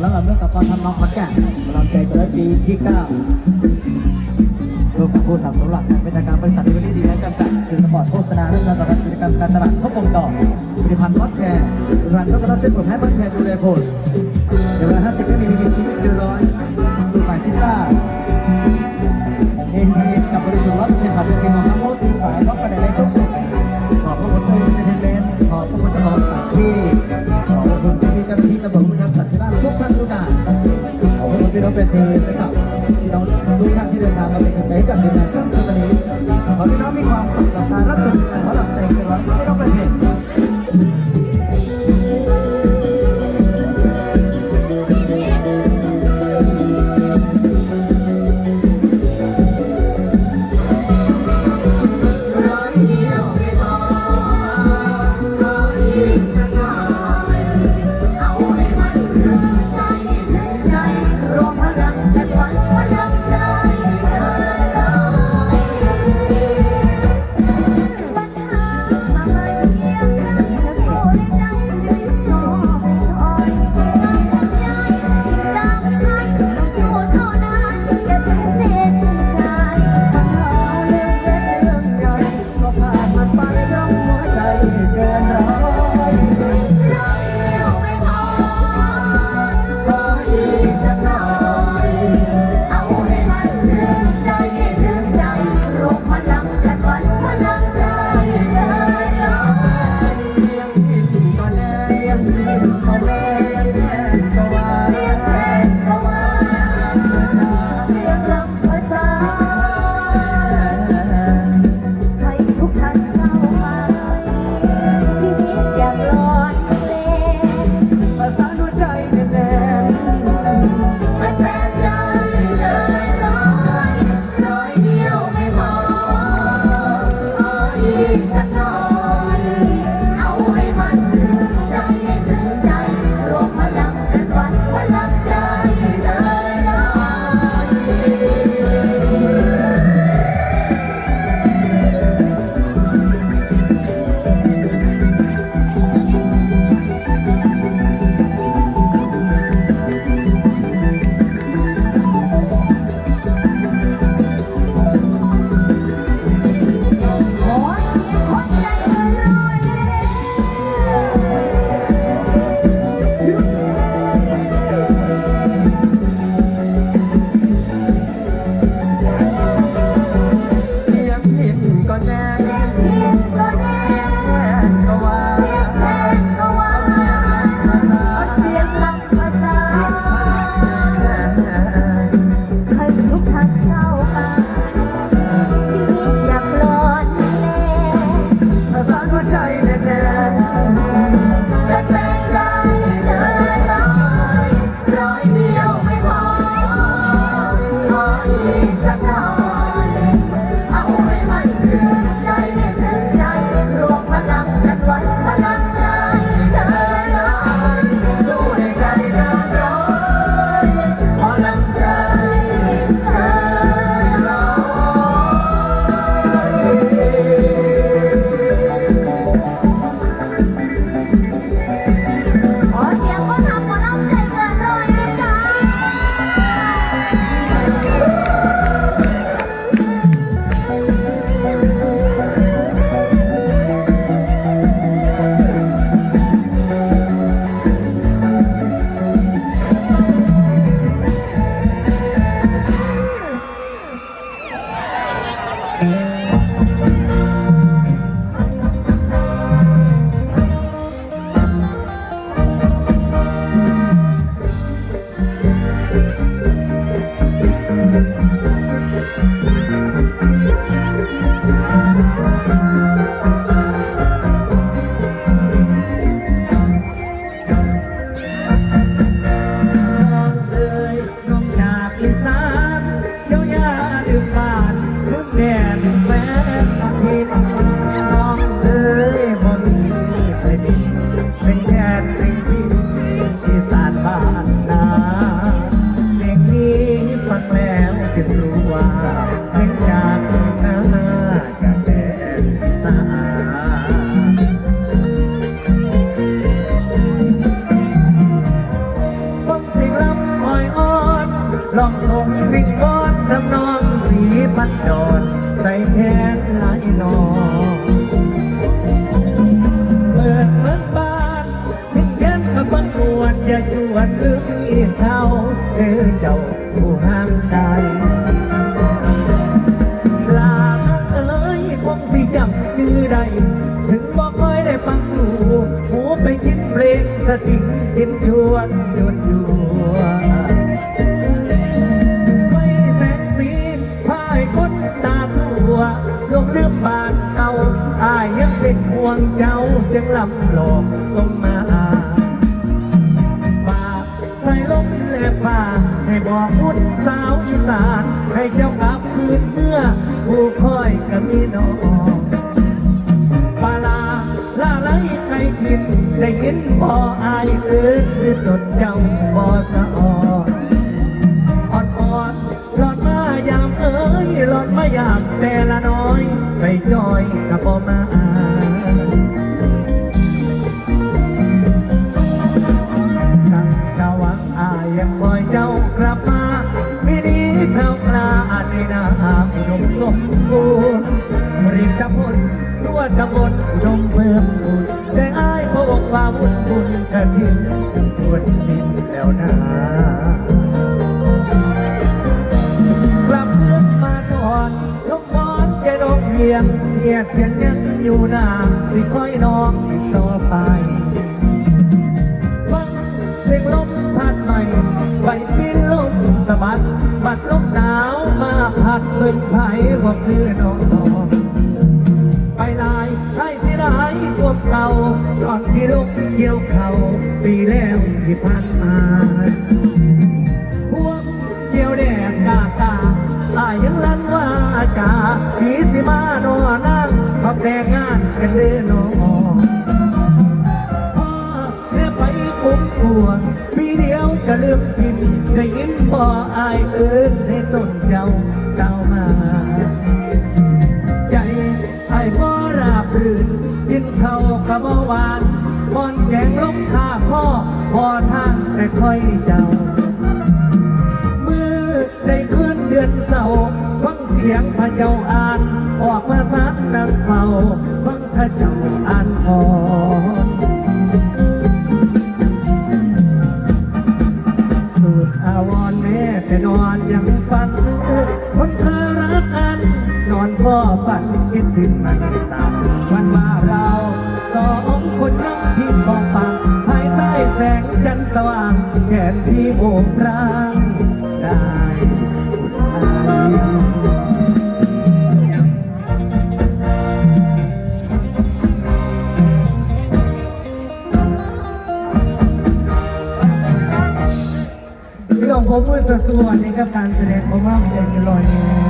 แล้วเราเรื่องกับการทำนองขอนแก่นกำลังใจเกิดปีที่เก้าร่วมกับผู้สนับสนุนหลักเป็นทางการบริษัทเดลิดีและจำกัดสื่อสปอร์ตโฆษณาเรื่องการตลาดกิจกรรมการตลาดครบวงจรผลิตภัณฑ์รถแคร์ร้านรถกระเซ็นผลแพ้เบิ้ลแคร์ดูแลคน ขอบพระคุณพี่น้องเป็นทีนะครับพี่น้องทุกท่านที่เดินทางมาเป็นกำลังใจให้กับทีมงานทุกท่านวันนี้ขอพี่น้องมีความสุขกับการรับชมการขอหลับใจกันร้อย นวลอย่าชวนลืมอีเท่าเธอเจ้าผู้ห้ามใจลาน้องเอ๋ยคงสิจำชื่อใด ถึงบอกเคยได้ฟังอยู่หูไปคิดเพลงสติงกินชวนยวนยัวไม่แสงสีพายคนตาทั่วลงลืมบานเก่าอายยังเป็นห่วงเจ้าจึงลำหลอกส่งมา ลมและป่า ให้บอกคุณสาวอีสาน ให้เจ้ากลับคืนเมื่อ ผู้คอยก็มีน้องปลาลาลาไลไก่กิน ได้ยินบ่ออายเอิ้นหรือตนเจ้าบ่อสะออนอ่อนอ่อนหลอนมายามเอ้ยหลอนมายามแต่ละน้อยไปจอยกับบ่มา อายยังคอยเจ้ากลับมาปีนี้เข้ากลาในนาอุดมสมบูรณ์รีบตำบลตัวตำบลอุดมเพิ่มบุญแต่อายพระองค์ว่าบุญบุญกระถิ่นทวนสิ้นแล้วนะกลับเพื่อนมาก่อนลูกนอนแกนองเพียงเกียดเพียงยังอยู่นานสิคอยน้องต่อไป สะบัดบัดลมหนาวมาพัดเป็นไผ่บอกคือน้องนอนไปลายให้สียดายตัวเก่าตอนที่ลมเกี่ยวเขาปีแล้วที่ผ่านมาพวกเกี่ยวแดดกาตาอายยังลั่นว่าจาผีสิมาโนนั่งขับแต่งงานกันเด้อน้องพ่อเรียไปคุ้มกวงปีเดียว ก็ลืมกินได้ยินบ่อายเอิ้นให้ต้นเจ้าเจ้ามา ใจไอ้บ่ราบรื่นกินเขากะบ่หวานบอนแกงลงท่าพ่อพอทางแต่ค่อยเจ้า มือได้ขึ้นเดือนเสาร์ฟังเสียงพระเจ้าอ่าน ออกมาสักนักเป่าฟังพระเจ้าอ่านอ่อ นคิดถึงมันสามวันมาเราสองคนนั่งพิงมองฟังภายใต้แสงจันทร์สว่างแขนที่โบกรางได้อุ่นไอพี่น้องผมมือสวดๆนี่กับการแสดงของมาเด็กลอยแน